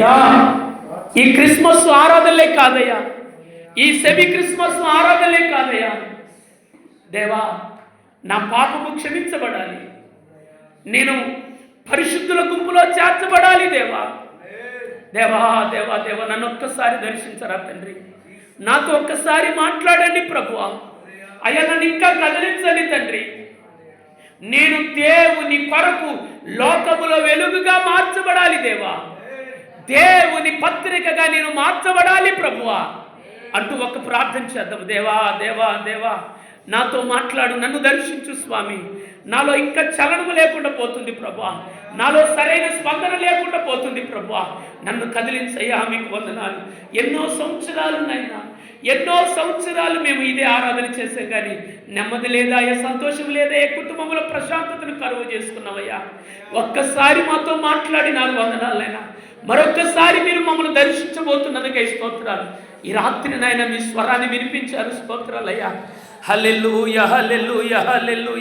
Yeah, ఈ Christmas ఆరాధనలే కాదయ్యా. ఈ సెమీ క్రిస్మస్ ఆరాధనలే కాదయ్యా. దేవా నా పాపము క్షమించబడాలి. నేను పరిశుద్ధుల గుంపులో చేర్చబడాలి దేవా. దేవా దేవా దేవా నన్ను ఒక్కసారి దర్శించరా తండ్రి. నాతో ఒక్కసారి మాట్లాడండి ప్రభువా అయ్యా నన్ను ఇంకా కదిలించండి తండ్రి. నేను దేవుని కొరకు లోకములో వెలుగుగా మార్చబడాలి దేవా. దేవుని పత్రికగా నేను మార్చబడాలి ప్రభువా. అంటూ ఒక ప్రార్థన చేద్దాం. దేవా దేవా దేవా నాతో మాట్లాడు నన్ను దర్శించు స్వామి. నాలో ఇంకా చలనము లేకుండా పోతుంది ప్రభా నాలో సరైన స్పందన లేకుండా పోతుంది ప్రభా నన్ను కదిలించయ్యా మీకు వందనాలు. ఎన్నో సంవత్సరాలు నైనా ఎన్నో సంవత్సరాలు మేము ఇదే ఆరాధన చేసాం కానీ నెమ్మది లేదా ఏ సంతోషం లేదా ఏ కుటుంబంలో ప్రశాంతతను కరువు చేసుకున్నామయ్యా. ఒక్కసారి మాతో మాట్లాడినారు వందనాలైనా. మరొకసారి మీరు మమ్మల్ని దర్శించబోతున్నందుకే స్తోత్రాలు. ఈ రాత్రి నాయన మీ స్వరాన్ని వినిపించారు స్తోత్రాలయ్యా. హల్లెలూయా హల్లెలూయా హల్లెలూయా.